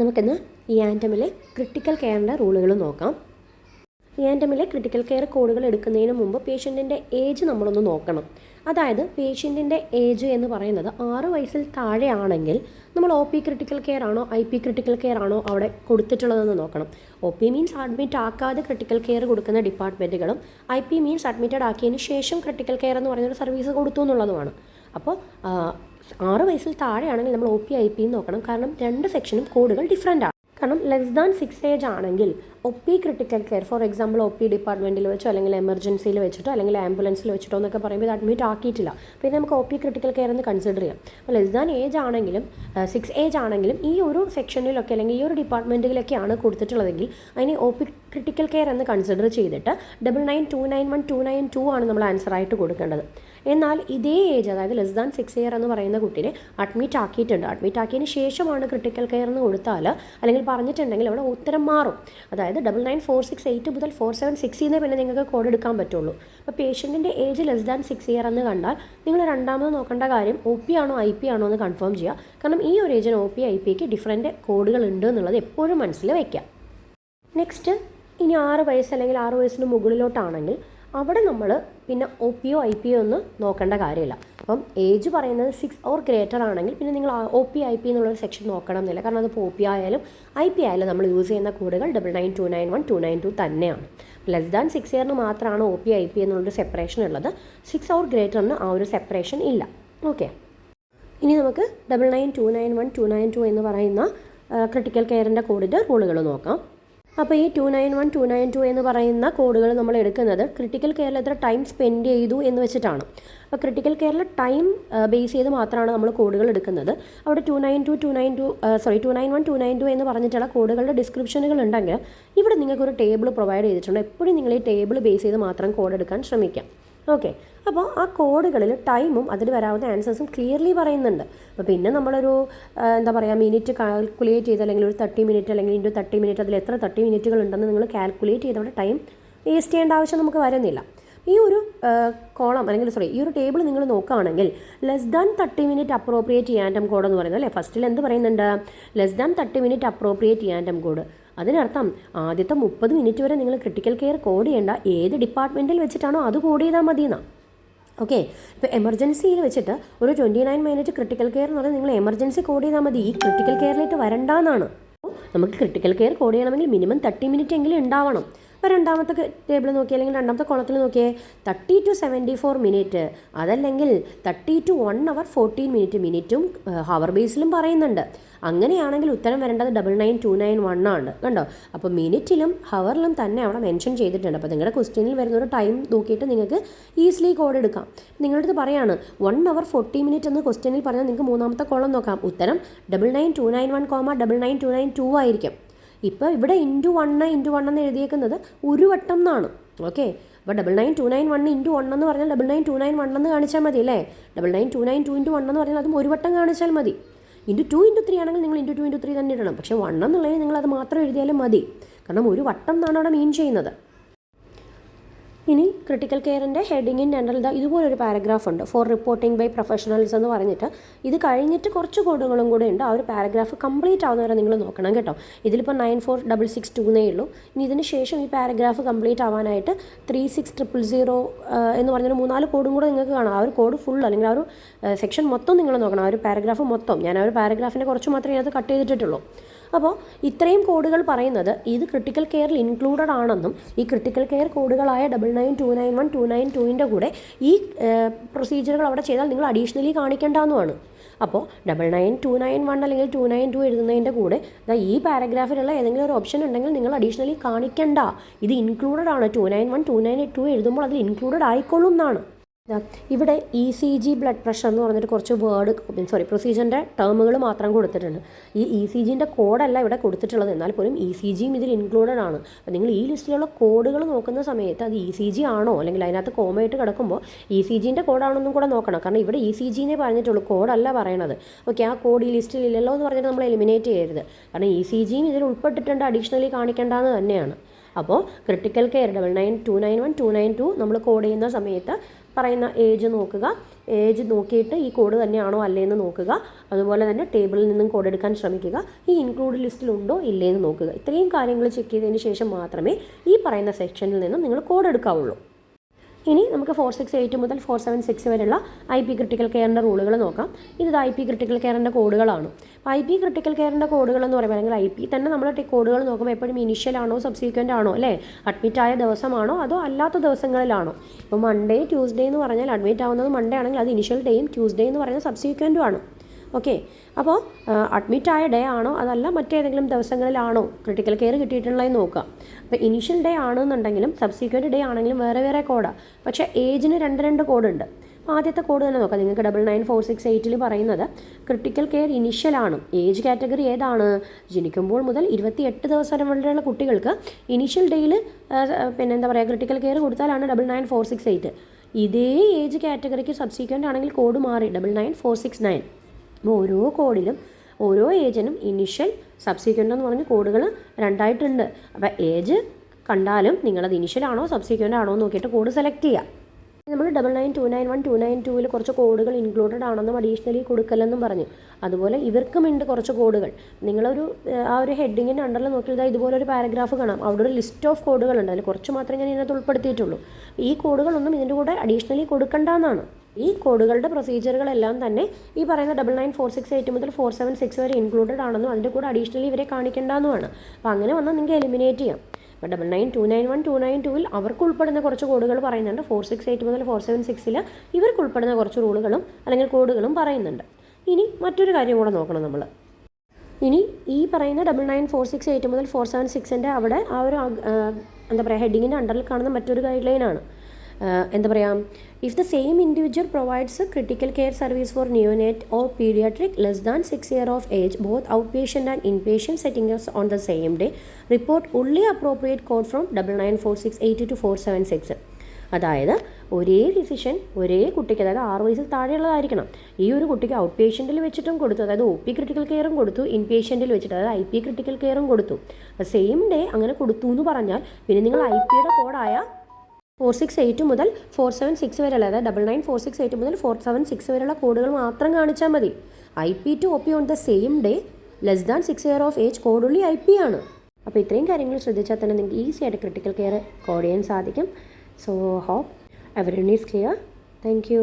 നമുക്കിന്ന് ഈ ആന്റമിലെ ക്രിട്ടിക്കൽ കെയറിന്റെ റൂളുകൾ നോക്കാം. ഈ ആന്റമിലെ ക്രിട്ടിക്കൽ കെയർ കോഡുകൾ എടുക്കുന്നതിന് മുമ്പ് പേഷ്യന്റിന്റെ ഏജ് നമ്മളൊന്ന് നോക്കണം. അതായത് പേഷ്യന്റിന്റെ ഏജ് എന്ന് പറയുന്നത് ആറ് വയസ്സിൽ താഴെയാണെങ്കിൽ നമ്മൾ ഒ പി ക്രിട്ടിക്കൽ കെയർ ആണോ ഐ പി ക്രിട്ടിക്കൽ കെയർ ആണോ അവിടെ കൊടുത്തിട്ടുള്ളതെന്ന് നോക്കണം. ഒ പി മീൻസ് അഡ്മിറ്റ് ആക്കാതെ ക്രിട്ടിക്കൽ കെയർ കൊടുക്കുന്ന ഡിപ്പാർട്ട്മെന്റുകളും ഐ പി മീൻസ് അഡ്മിറ്റഡ് ആക്കിയതിന് ശേഷം ക്രിട്ടിക്കൽ കെയർ എന്ന് പറയുന്നൊരു സർവീസ് കൊടുത്തു എന്നുള്ളതുമാണ്. അപ്പോൾ ആറ് വയസ്സിൽ താഴെയാണെങ്കിൽ നമ്മൾ ഒ പി ഐ പി നോക്കണം. കാരണം രണ്ട് സെക്ഷനും കോഡുകൾ ഡിഫറെന്റ് ആണ്. കാരണം ലെസ് ദാൻ സിക്സ് ഏജ് ആണെങ്കിൽ O P critical care for example O P ഡിപ്പാർട്ട്മെന്റിൽ വെച്ചോ അല്ലെങ്കിൽ എമർജൻസിയിൽ വെച്ചിട്ടോ അല്ലെങ്കിൽ ആംബുലൻസിൽ വെച്ചിട്ടോ എന്നൊക്കെ പറയുമ്പോൾ ഇത് അഡ്മിറ്റ് ആക്കിയിട്ടില്ല. പിന്നെ നമുക്ക് ഒ പി ക്രിട്ടിക്കൽ കെയർ എന്ന് കൺസിഡർ ചെയ്യാം. അപ്പോൾ ലെസ് ദാൻ ഏജ് ആണെങ്കിലും സിക്സ് ഏജ് ആണെങ്കിലും ഈ ഒരു സെക്ഷനിലൊക്കെ അല്ലെങ്കിൽ ഈ ഒരു ഡിപ്പാർട്ട്മെന്റിലൊക്കെയാണ് കൊടുത്തിട്ടുള്ളതെങ്കിൽ അതിന് ഒ പി ക്രിട്ടിക്കൽ കെയർ എന്ന് കൺസിഡർ ചെയ്തിട്ട് double nine two nine one two nine two ആണ് നമ്മൾ ആൻസർ ആയിട്ട് കൊടുക്കേണ്ടത്. എന്നാൽ ഇതേ ഏജ് അതായത് ലെസ് ദാൻ സിക്സ് ഇയർ എന്ന് പറയുന്ന കുട്ടീനെ അഡ്മിറ്റ് ആക്കിയിട്ടുണ്ട്. അഡ്മിറ്റ് ആക്കിയതിന് ശേഷമാണ് ക്രിട്ടിക്കൽ കെയർ എന്ന് കൊടുത്താൽ അല്ലെങ്കിൽ പറഞ്ഞിട്ടുണ്ടെങ്കിൽ അവിടെ ഉത്തരം മാറും. അതായത് double nine four six eight മുതൽ ഫോർ സെവൻ സിക്സിൽ നിന്ന് പിന്നെ നിങ്ങൾക്ക് കോഡ് എടുക്കാൻ പറ്റുള്ളൂ. അപ്പോൾ പേഷ്യന്റിന്റെ age less than six year എന്ന് കണ്ടാൽ നിങ്ങൾ രണ്ടാമത് നോക്കേണ്ട കാര്യം ഒ പി ആണോ ഐ പി ആണോ എന്ന് കൺഫേം ചെയ്യുക. കാരണം ഈ ഒരു ഏജിന് ഒ പി ഐ പിക്ക് ഡിഫറെന്റ് കോഡുകൾ ഉണ്ട് എന്നുള്ളത് എപ്പോഴും മനസ്സിൽ വയ്ക്കാം നെക്സ്റ്റ് ഇനി ആറ് വയസ്സ് അല്ലെങ്കിൽ ആറ് വയസ്സിന് മുകളിലോട്ടാണെങ്കിൽ അവിടെ നമ്മൾ പിന്നെ O P O I P O ഒന്നും നോക്കേണ്ട കാര്യമില്ല. അപ്പം ഏജ് പറയുന്നത് സിക്സ് ഓർ ഗ്രേറ്റർ ആണെങ്കിൽ പിന്നെ നിങ്ങൾ ഒ പി ഐ പി എന്നുള്ളൊരു സെക്ഷൻ നോക്കണം എന്നില്ല. കാരണം അതിപ്പോൾ ഒ പി ആയാലും ഐ പി ആയാലും നമ്മൾ യൂസ് ചെയ്യുന്ന കോഡുകൾ double nine two nine one two nine two തന്നെയാണ്. ലെസ് ദാൻ സിക്സ് ഇയറിന് മാത്രമാണ് ഒ പി ഐ പി എന്നുള്ളൊരു സെപ്പറേഷൻ ഉള്ളത്. സിക്സ് ഓർ ഗ്രേറ്ററിന് ആ ഒരു സെപ്പറേഷൻ ഇല്ല. ഓക്കെ ഇനി നമുക്ക് double nine two nine one two nine two എന്ന് പറയുന്ന ക്രിട്ടിക്കൽ കെയറിന്റെ കോഡിന്റെ റൂളുകൾ നോക്കാം. അപ്പോൾ ഈ two nine one two nine two എന്ന് പറയുന്ന കോഡുകൾ നമ്മൾ എടുക്കുന്നത് ക്രിട്ടിക്കൽ കെയറിൽ എത്ര ടൈം സ്പെൻഡ് ചെയ്തു എന്ന് വെച്ചിട്ടാണ്. അപ്പോൾ ക്രിട്ടിക്കൽ കെയറിൽ ടൈം ബേസ് ചെയ്ത് മാത്രമാണ് നമ്മൾ കോഡുകൾ എടുക്കുന്നത്. അവിടെ two nine two two nine two sorry two nine one two nine two എന്ന് പറഞ്ഞിട്ടുള്ള കോഡുകളുടെ ഡിസ്ക്രിപ്ഷനുകൾ ഉണ്ടെങ്കിൽ ഇവിടെ നിങ്ങൾക്കൊരു ടേബിൾ പ്രൊവൈഡ് ചെയ്തിട്ടുണ്ട്. എപ്പോഴും നിങ്ങൾ ഈ ടേബിൾ ബേസ് ചെയ്ത് മാത്രം കോഡ് എടുക്കാൻ ശ്രമിക്കാം ഓക്കെ അപ്പോൾ ആ കോഡുകളിൽ ടൈമും അതിന് വരാവുന്ന ആൻസേഴ്സും ക്ലിയർലി പറയുന്നുണ്ട്. അപ്പോൾ പിന്നെ നമ്മളൊരു എന്താ പറയുക മിനിറ്റ് കാൽക്കുലേറ്റ് ചെയ്ത് അല്ലെങ്കിൽ ഒരു തേർട്ടി മിനിറ്റ് അല്ലെങ്കിൽ ഇന്റു തേർട്ടി മിനിറ്റ് അതിൽ എത്ര തേർട്ടി മിനിറ്റുകൾ ഉണ്ടെന്ന് നിങ്ങൾ കാൽക്കുലേറ്റ് ചെയ്തവിടെ ടൈം വേസ്റ്റ് ചെയ്യേണ്ട ആവശ്യം നമുക്ക് വരുന്നില്ല. ഈ ഒരു കോളം അല്ലെങ്കിൽ സോറി ഈ ഒരു ടേബിൾ നിങ്ങൾ നോക്കുകയാണെങ്കിൽ less than thirty minute appropriate ചെയ്യാന്റം code എന്ന് പറയുന്നത് അല്ലേ? ഫസ്റ്റിൽ എന്ത് പറയുന്നുണ്ട്? Less than thirty minute appropriate ചെയ്യാന്റം code അതിനർത്ഥം ആദ്യത്തെ മുപ്പത് മിനിറ്റ് വരെ നിങ്ങൾ ക്രിട്ടിക്കൽ കെയർ കോഡ് ചെയ്യേണ്ട ഏത് ഡിപ്പാർട്ട്മെന്റിൽ വെച്ചിട്ടാണോ അത് കോഡ് ചെയ്താൽ മതി എന്നാണ് ഓക്കെ ഇപ്പോൾ എമർജൻസിയിൽ വെച്ചിട്ട് ഒരു twenty nine minute critical care എന്ന് പറഞ്ഞാൽ നിങ്ങൾ എമർജൻസി കോഡ് ചെയ്താൽ മതി. ഈ ക്രിട്ടിക്കൽ കെയറിലേക്ക് വരണ്ടെന്നാണ്. നമുക്ക് ക്രിട്ടിക്കൽ കെയർ കോഡ് ചെയ്യണമെങ്കിൽ മിനിമം തേർട്ടി മിനിറ്റ് എങ്കിലും ഉണ്ടാവണം. അപ്പോൾ രണ്ടാമത്തെ ടേബിൾ നോക്കി അല്ലെങ്കിൽ രണ്ടാമത്തെ കോളത്തിൽ നോക്കിയേ thirty to seventy four minute അതല്ലെങ്കിൽ thirty to one hour fourteen minute മിനിറ്റും ഹവർ ബേസിലും പറയുന്നുണ്ട്. അങ്ങനെയാണെങ്കിൽ ഉത്തരം വരേണ്ടത് double nine two nine one ആണ്. കണ്ടോ? അപ്പോൾ മിനിറ്റിലും ഹവറിലും തന്നെ അവിടെ മെൻഷൻ ചെയ്തിട്ടുണ്ട്. അപ്പോൾ നിങ്ങളുടെ ക്വസ്റ്റ്യനിൽ വരുന്ന ഒരു ടൈം നോക്കിയിട്ട് നിങ്ങൾക്ക് ഈസിലി കോഡ് എടുക്കാം. നിങ്ങളുടെ അടുത്ത് പറയാണ് വൺ അവർ ഫോർട്ടി മിനിറ്റ് എന്ന് ക്വസ്റ്റ്യനിൽ പറഞ്ഞാൽ നിങ്ങൾക്ക് മൂന്നാമത്തെ കോളം നോക്കാം. ഉത്തരം double nine two nine one comma double nine two nine two ആയിരിക്കും. ഇപ്പോൾ ഇവിടെ ഇന്റു വണ്ണ് ഇന്റു വൺ എന്ന് എഴുതിയേക്കുന്നത് ഒരു വട്ടം എന്നാണ് ഓക്കെ അപ്പോൾ double nine two nine one into one എന്ന് പറഞ്ഞാൽ double nine two nine one എന്ന് കാണിച്ചാൽ മതി അല്ലേ? Double nine two nine two into one എന്ന് പറഞ്ഞാൽ അതും ഒരു വട്ടം കാണിച്ചാൽ മതി. ഇന്റു ടു ഇന്റു ത്രീ ആണെങ്കിൽ നിങ്ങൾ ഇന്റു ടു ഇന്റു ത്രീ തന്നെ ഇടണം. പക്ഷേ വൺ എന്നുള്ളതിൽ നിങ്ങൾ അത് മാത്രം എഴുതിയാലും മതി. കാരണം ഒരു വട്ടം എന്നാണ് അവിടെ മീൻ ചെയ്യുന്നത്. ഇനി ക്രിട്ടിക്കൽ കെയറിന്റെ ഹെഡിങ്ങിൻ അണ്ടർ ദ ഇതുപോലൊരു പാരഗ്രാഫ് ഉണ്ട്. ഫോർ റിപ്പോർട്ടിംഗ് ബൈ പ്രൊഫഷണൽസ് എന്ന് പറഞ്ഞിട്ട് ഇത് കഴിഞ്ഞിട്ട് കുറച്ച് കോഡുകളും കൂടെ ഉണ്ട്. ആ ഒരു പാരഗ്രാഫ് കംപ്ലീറ്റ് ആവുന്നവരെ നിങ്ങൾ നോക്കണം കേട്ടോ. ഇതിലിപ്പോൾ nine four double six two എന്നേ ഉള്ളൂ. ഇനി ഇതിന് ശേഷം ഈ പാരഗ്രാഫ് കംപ്ലീറ്റ് ആവാനായിട്ട് ത്രീ സിക്സ് ട്രിപ്പിൾ സീറോ എന്ന് പറഞ്ഞൊരു മൂന്നാൽ കോഡും കൂടെ നിങ്ങൾക്ക് കാണാം. ആ ഒരു കോഡ് ഫുൾ അല്ലെങ്കിൽ ആ ഒരു സെക്ഷൻ മൊത്തം നിങ്ങൾ നോക്കണം. ആ ഒരു പാരഗ്രാഫ് മൊത്തം. ഞാൻ ആ ഒരു പാരഗ്രാഫിനെ കുറച്ച് മാത്രമേ അത് കട്ട് ചെയ്തിട്ടുള്ളൂ അപ്പോൾ ഇത്രയും കോഡുകൾ പറയുന്നത് ഇത് ക്രിട്ടിക്കൽ കെയറിൽ ഇൻക്ലൂഡഡ് ആണെന്നും ഈ critical care കോഡുകളായ double nine two nine one two nine ടുവിന്റെ കൂടെ ഈ പ്രൊസീജിയറുകൾ അവിടെ ചെയ്താൽ നിങ്ങൾ അഡീഷണലി കാണിക്കേണ്ടതെന്നുമാണ്. അപ്പോൾ double nine two nine one അല്ലെങ്കിൽ ടു നയൻ ടു എഴുതുന്നതിന്റെ കൂടെ ഈ പാരഗ്രാഫിലുള്ള ഏതെങ്കിലും ഒരു ഓപ്ഷൻ ഉണ്ടെങ്കിൽ നിങ്ങൾ അഡീഷണലി കാണിക്കണ്ട. ഇത് ഇൻക്ലൂഡഡ് ആണ്. Two nine one two nine two എഴുതുമ്പോൾ അതിൽ ഇൻക്ലൂഡഡ് ആയിക്കൊള്ളും എന്നാണ്. ഇവിടെ E C G blood pressure എന്ന് പറഞ്ഞിട്ട് കുറച്ച് വേർഡ് സോറി പ്രൊസീജിയറിന്റെ ടേമുകൾ മാത്രം കൊടുത്തിട്ടുണ്ട്. ഈ ഇ സി ജിന്റെ കോഡല്ല ഇവിടെ കൊടുത്തിട്ടുള്ളത്. എന്നാൽ പോലും ഇ സി ജിയും ഇതിൽ ഇൻക്ലൂഡഡ് ആണ്. അപ്പോൾ നിങ്ങൾ ഈ ലിസ്റ്റിലുള്ള കോഡുകൾ നോക്കുന്ന സമയത്ത് അത് ഇ സി ജി ആണോ അല്ലെങ്കിൽ അതിനകത്ത് കോമയിട്ട് കിടക്കുമ്പോൾ ഇ സി ജിന്റെ കോഡാണെന്നും കൂടെ നോക്കണം. കാരണം ഇവിടെ ഇ സി ജിനെ പറഞ്ഞിട്ടുള്ളൂ കോഡല്ല പറയണത്. ഓക്കെ ആ കോഡ് ഈ ലിസ്റ്റിൽ ഇല്ലല്ലോ എന്ന് പറഞ്ഞിട്ട് നമ്മൾ എലിമിനേറ്റ് ചെയ്യരുത്. കാരണം ഇ സി ജിയും ഇതിൽ ഉൾപ്പെട്ടിട്ടുണ്ട് അഡീഷണലി കാണിക്കേണ്ടതെന്ന് തന്നെയാണ്. അപ്പോൾ critical care double nine two nine one two nine two നമ്മൾ കോഡ് ചെയ്യുന്ന സമയത്ത് പറയുന്ന ഏജ് നോക്കുക. ഏജ് നോക്കിയിട്ട് ഈ കോഡ് തന്നെയാണോ അല്ലേന്ന് നോക്കുക. അതുപോലെ തന്നെ ടേബിളിൽ നിന്നും കോഡ് എടുക്കാൻ ശ്രമിക്കുക. ഈ ഇൻക്ലൂഡ് ലിസ്റ്റിലുണ്ടോ ഇല്ലേന്ന് നോക്കുക. ഇത്രയും കാര്യങ്ങൾ ചെക്ക് ചെയ്തതിന് ശേഷം മാത്രമേ ഈ പറയുന്ന സെക്ഷനിൽ നിന്നും നിങ്ങൾ കോഡ് എടുക്കാവുള്ളൂ. ഇനി നമുക്ക് ഫോർ സിക്സ് എയ്റ്റ് മുതൽ ഫോർ സെവൻ സിക്സ് വരെയുള്ള ഐ പി ക്രിട്ടിക്കൽ കെയറിന്റെ റൂളുകൾ നോക്കാം. ഇത് ഐ പി ക്രിട്ടിക്കൽ കെയറിന്റെ കോഡുകളാണ്. ഐ പി ക്രിട്ടിക്കൽ കെയറിന്റെ കോഡുകൾ എന്ന് പറയുമ്പോൾ അല്ലെങ്കിൽ ഐ പി തന്നെ നമ്മൾ കോഡുകൾ നോക്കുമ്പോൾ എപ്പോഴും ഇനിഷ്യൽ ആണോ സബ്സീക്വന്റ് ആണോ അല്ലേ? അഡ്മിറ്റ് ആയ ദിവസമാണോ അതോ അല്ലാത്ത ദിവസങ്ങളിലാണോ? ഇപ്പോൾ മൺഡേ ട്യൂസ്ഡേ എന്ന് പറഞ്ഞാൽ അഡ്മിറ്റ് ആവുന്നത് മൺഡേ ആണെങ്കിൽ അത് ഇനിഷ്യൽ ഡേയും ട്യൂസ്ഡേ എന്ന് പറയുന്നത് സബ്സീക്വന്റും ആണ്. ഓക്കെ അപ്പോൾ അഡ്മിറ്റ് ആയ ഡേ ആണോ? അതല്ല മറ്റേതെങ്കിലും ദിവസങ്ങളിലാണോ ക്രിട്ടിക്കൽ കെയർ കിട്ടിയിട്ടുള്ളതെന്ന് നോക്കുക. അപ്പോൾ ഇനീഷ്യൽ ഡേ ആണെന്നുണ്ടെങ്കിലും സബ്സിക്വന്റ് ഡേ ആണെങ്കിലും വേറെ വേറെ കോഡാണ് പക്ഷേ ഏജിന് രണ്ട് രണ്ട് കോഡുണ്ട് ആദ്യത്തെ കോഡ് തന്നെ നോക്കാം. നിങ്ങൾക്ക് ഡബിൾ നയൻ ഫോർ സിക്സ് എയ്റ്റിൽ പറയുന്നത് ക്രിട്ടിക്കൽ കെയർ ഇനിഷ്യലാണ് ഏജ് കാറ്റഗറി ഏതാണ്? ജനിക്കുമ്പോൾ മുതൽ ഇരുപത്തി എട്ട് ദിവസം വരെയുള്ള കുട്ടികൾക്ക് ഇനിഷ്യൽ ഡേയിൽ പിന്നെ എന്താ പറയുക critical care കൊടുത്താലാണ് double nine four six eight ഇതേ ഏജ് കാറ്റഗറിക്ക് സബ്സീക്വന്റ് ആണെങ്കിൽ കോഡ് മാറി. Double nine four six nine അപ്പോൾ ഓരോ കോഡിലും ഓരോ ഏജിനും ഇനിഷ്യൽ സബ്സിക്വന്റ് എന്ന് പറഞ്ഞ കോഡുകൾ രണ്ടായിട്ടുണ്ട്. അപ്പോൾ ഏജ് കണ്ടാലും നിങ്ങളത് ഇനിഷ്യൽ ആണോ സബ്സിക്വന്റ് ആണോ നോക്കിയിട്ട് കോഡ് സെലക്ട് ചെയ്യുക നമ്മൾ double nine two nine one two nine ടുവിൽ കുറച്ച് കോഡുകൾ ഇൻക്ലൂഡഡ് ആണെന്നും അഡീഷണലി കൊടുക്കലെന്നും പറഞ്ഞു. അതുപോലെ ഇവർക്കും ഉണ്ട് കുറച്ച് കോഡുകൾ. നിങ്ങളൊരു ആ ഒരു ഹെഡിങ്ങിന്റെ അണ്ടറിൽ നോക്കിയാൽ ഇതുപോലെ ഒരു പാരഗ്രാഫ് കാണാം. അവിടെ ഒരു ലിസ്റ്റ് ഓഫ് കോഡുകൾ ഉണ്ട് അതിൽ കുറച്ച് മാത്രമേ ഞാൻ ഇതിനകത്ത് ഉൾപ്പെടുത്തിയിട്ടുള്ളൂ. ഈ കോഡുകളൊന്നും ഇതിന്റെ കൂടെ അഡീഷണലി കൊടുക്കേണ്ടതെന്നാണ് ഈ കോഡുകളുടെ പ്രൊസീജിയറുകളെല്ലാം തന്നെ ഈ പറയുന്ന double nine four six eight മുതൽ ഫോർ സെവൻ സിക്സ് വരെ ഇൻക്ലൂഡഡ് ആണെന്നും അതിന്റെ കൂടെ അഡീഷണലി ഇവരെ കാണിക്കേണ്ടതെന്നുമാണ് അപ്പോൾ അങ്ങനെ വന്നാൽ നിങ്ങൾക്ക് എലിമിനേറ്റ് ചെയ്യാം. അപ്പോൾ double nine two nine one two nine ടുവിൽ അവർക്ക് ഉൾപ്പെടുന്ന കുറച്ച് കോഡുകൾ പറയുന്നുണ്ട്. ഫോർ സിക്സ് എയ്റ്റ് മുതൽ ഫോർ സെവൻ സിക്സിൽ ഇവർക്ക് ഉൾപ്പെടുന്ന കുറച്ച് റൂളുകളും അല്ലെങ്കിൽ കോഡുകളും പറയുന്നുണ്ട്. ഇനി മറ്റൊരു കാര്യം കൂടെ നോക്കണം നമ്മൾ. ഇനി ഈ പറയുന്ന double nine four six eight മുതൽ ഫോർ സെവൻ സിക്സിന്റെ അവിടെ ആ ഒരു എന്താ പറയുക ഹെഡിങ്ങിന്റെ അണ്ടറിൽ കാണുന്ന മറ്റൊരു ഗൈഡ് ലൈനാണ് എന്താ പറയുക service for neonate or paediatric less than six year of age both out patient and in patient settings on the same day report only appropriate code from double nine four six eight to four seven six അതായത് ഒരേ physician ഒരേ കുട്ടിക്ക് അതായത് ആറ് വയസ്സിൽ താഴെയുള്ളതായിരിക്കണം. ഈ ഒരു കുട്ടിക്ക് ഔട്ട് പേഷ്യന്റിൽ വെച്ചിട്ടും കൊടുത്തു അതായത് ഒ പി ക്രിട്ടിക്കൽ കെയറും കൊടുത്തു ഇൻ പേഷ്യന്റിൽ വെച്ചിട്ട് അതായത് ഐ പി ക്രിട്ടിക്കൽ കെയറും കൊടുത്തു. സെയിം ഡേ അങ്ങനെ കൊടുത്തു എന്ന് പറഞ്ഞാൽ പിന്നെ നിങ്ങൾ ഐ പിയുടെ കോഡായ ഫോർ സിക്സ് എയ്റ്റ് മുതൽ ഫോർ സെവൻ സിക്സ് വരെയുള്ള അതായത് double nine four six eight മുതൽ ഫോർ സെവൻ സിക്സ് വരെയുള്ള കോഡുകൾ മാത്രം കാണിച്ചാൽ മതി. I P to O P on the same day less than six year of age code only I P ആണ്. അപ്പോൾ ഇത്രയും കാര്യങ്ങൾ ശ്രദ്ധിച്ചാൽ തന്നെ നിങ്ങൾക്ക് ഈസി ആയിട്ട് ക്രിട്ടിക്കൽ കെയർ കോഡ് ചെയ്യാൻ സാധിക്കും. So hope every is clear thank you